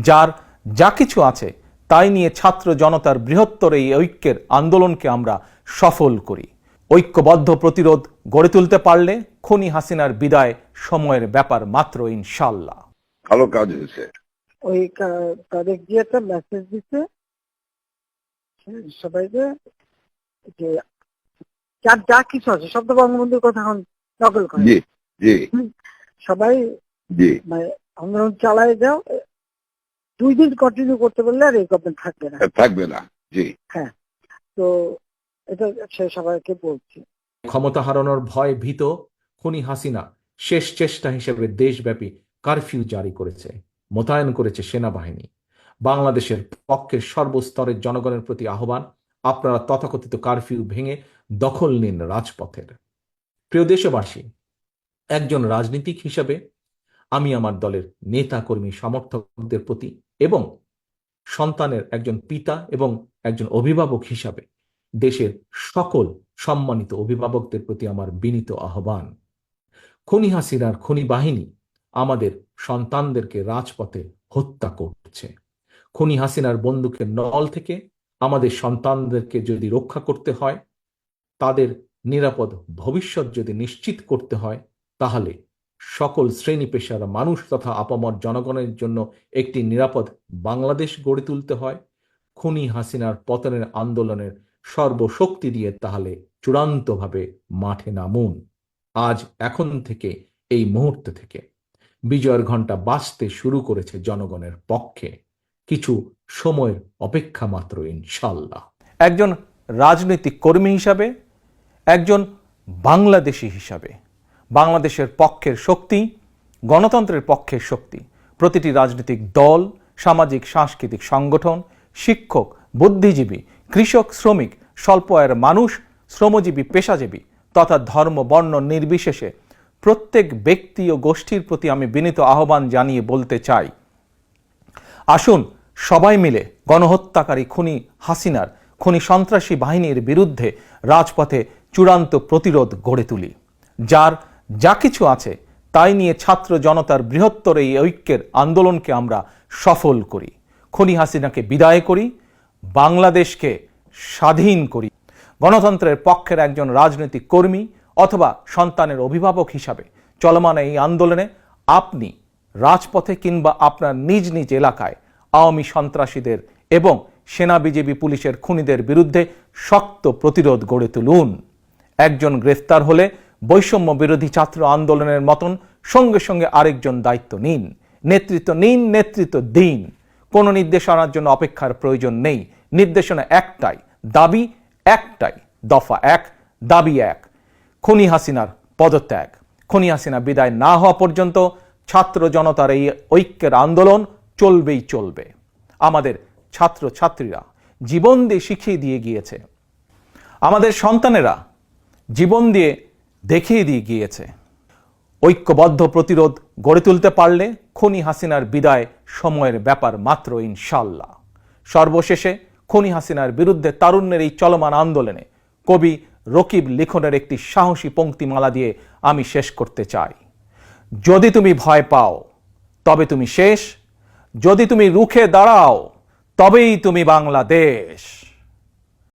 যার যা কিছু আছে তাই নিয়ে ছাত্র জনতার বৃহত্তর এই ঐক্যের আন্দোলনকে আমরা সফল করি। ঐক্যবদ্ধ প্রতিরোধ গড়ে তুলতে পারলে খনি হাসিনার বিদায় সময়ের ব্যাপার মাত্র ইনশাল্লাহ ভালো কাজ হয়েছে। ওই কা- তারেক জি একটা মেসেজ দিচ্ছে সবাইকে যে যার যা কিছু আছে তো বঙ্গবন্ধুর কথা এখন নকল করে। জি জি। সবাই জি। মানে আন্দোলন চালায় যাও দুই দিন কন্টিনিউ করতে পারলে আর এই গভর্নমেন্ট থাকবে না। থাকবে না জি। হ্যাঁ তো এটা সে সবাইকে বলছি। ক্ষমতা হারানোর ভয় ভীত খুনি হাসিনা শেষ চেষ্টা হিসেবে দেশব্যাপী কারফিউ জারি করেছে মোতায়েন করেছে সেনাবাহিনী। বাংলাদেশের পক্ষের সর্বস্তরের জনগণের প্রতি আহ্বান আপনারা তথাকথিত কারফিউ ভেঙে দখল নিন রাজপথের। প্রিয় দেশবাসী একজন রাজনীতিক হিসেবে আমি আমার দলের নেতা কর্মী সমর্থকদের প্রতি এবং সন্তানের একজন পিতা এবং একজন অভিভাবক হিসাবে দেশের সকল সম্মানিত অভিভাবকদের প্রতি আমার বিনীত আহ্বান। খনি হাসিনার খনি বাহিনী আমাদের সন্তানদেরকে রাজপথে হত্যা করছে। খনি হাসিনার বন্দুকের নল থেকে আমাদের সন্তানদেরকে যদি রক্ষা করতে হয়, তাদের নিরাপদ ভবিষ্যৎ যদি নিশ্চিত করতে হয়, তাহলে সকল শ্রেণি পেশার মানুষ তথা আপামর জনগণের জন্য একটি নিরাপদ বাংলাদেশ গড়ে তুলতে হয়। খুনি হাসিনার পতনের আন্দোলনের সর্বশক্তি দিয়ে তাহলে চূড়ান্তভাবে মাঠে নামুন। আজ এখন থেকে, এই মুহূর্ত থেকে। বিজয়ের ঘণ্টা বাঁচতে শুরু করেছে জনগণের পক্ষে। কিছু সময়ের অপেক্ষা মাত্র ইনশাল্লাহ একজন রাজনৈতিক কর্মী হিসাবে, একজন বাংলাদেশি হিসাবে। বাংলাদেশের পক্ষের শক্তি, গণতন্ত্রের পক্ষের শক্তি, প্রতিটি রাজনৈতিক দল, সামাজিক, সাংস্কৃতিক সংগঠন, শিক্ষক, বুদ্ধিজীবী, কৃষক, শ্রমিক স্বল্প আয়ের মানুষ, শ্রমজীবী, পেশাজীবী তথা ধর্ম, বর্ণ নির্বিশেষে প্রত্যেক ব্যক্তি ও গোষ্ঠীর প্রতি আমি বিনীত আহ্বান জানিয়ে বলতে চাই। আসুন সবাই মিলে গণহত্যাকারী খুনি হাসিনার, খুনি সন্ত্রাসী বাহিনীর বিরুদ্ধে রাজপথে চূড়ান্ত প্রতিরোধ গড়ে তুলি, যার যা কিছু আছে, তাই নিয়ে ছাত্র জনতার বৃহত্তর এই ঐক্যের আন্দোলনকে আমরা সফল করি। খনি হাসিনাকে বিদায় করি, বাংলাদেশকে স্বাধীন করি। গণতন্ত্রের পক্ষের একজন রাজনৈতিক কর্মী অথবা সন্তানের অভিভাবক হিসাবে চলমান এই আন্দোলনে আপনি রাজপথে কিংবা আপনার নিজ নিজ এলাকায় আওয়ামী সন্ত্রাসীদের এবং সেনা বিজেপি পুলিশের খুনিদের বিরুদ্ধে শক্ত প্রতিরোধ গড়ে তুলুন। একজন গ্রেফতার হলে বৈষম্য বিরোধী ছাত্র আন্দোলনের মতন সঙ্গে সঙ্গে আরেকজন দায়িত্ব নিন। নেতৃত্ব নিন, নেতৃত্ব দিন। কোনো নির্দেশনার জন্য অপেক্ষার প্রয়োজন নেই। নির্দেশনা একটাই, দাবি একটাই, দফা এক, দাবি এক। খনি হাসিনার পদত্যাগ। খনি হাসিনা বিদায় না হওয়া পর্যন্ত ছাত্র জনতার এই ঐক্যের আন্দোলন চলবেই চলবে। আমাদের ছাত্র ছাত্রীরা জীবন দিয়ে শিখিয়ে দিয়ে গিয়েছে। আমাদের সন্তানেরা জীবন দিয়ে দেখিয়ে দিয়ে গিয়েছে। ঐক্যবদ্ধ প্রতিরোধ গড়ে তুলতে পারলে খনি হাসিনার বিদায় সময়ের ব্যাপার মাত্র ইনশাল্লাহ সর্বশেষে খনি হাসিনার বিরুদ্ধে তারুণ্যের এই চলমান আন্দোলনে কবি রকিব লিখনের একটি সাহসী পংক্তিমালা দিয়ে আমি শেষ করতে চাই। যদি তুমি ভয় পাও, তবে তুমি শেষ। যদি তুমি রুখে দাঁড়াও, তবেই তুমি বাংলাদেশ।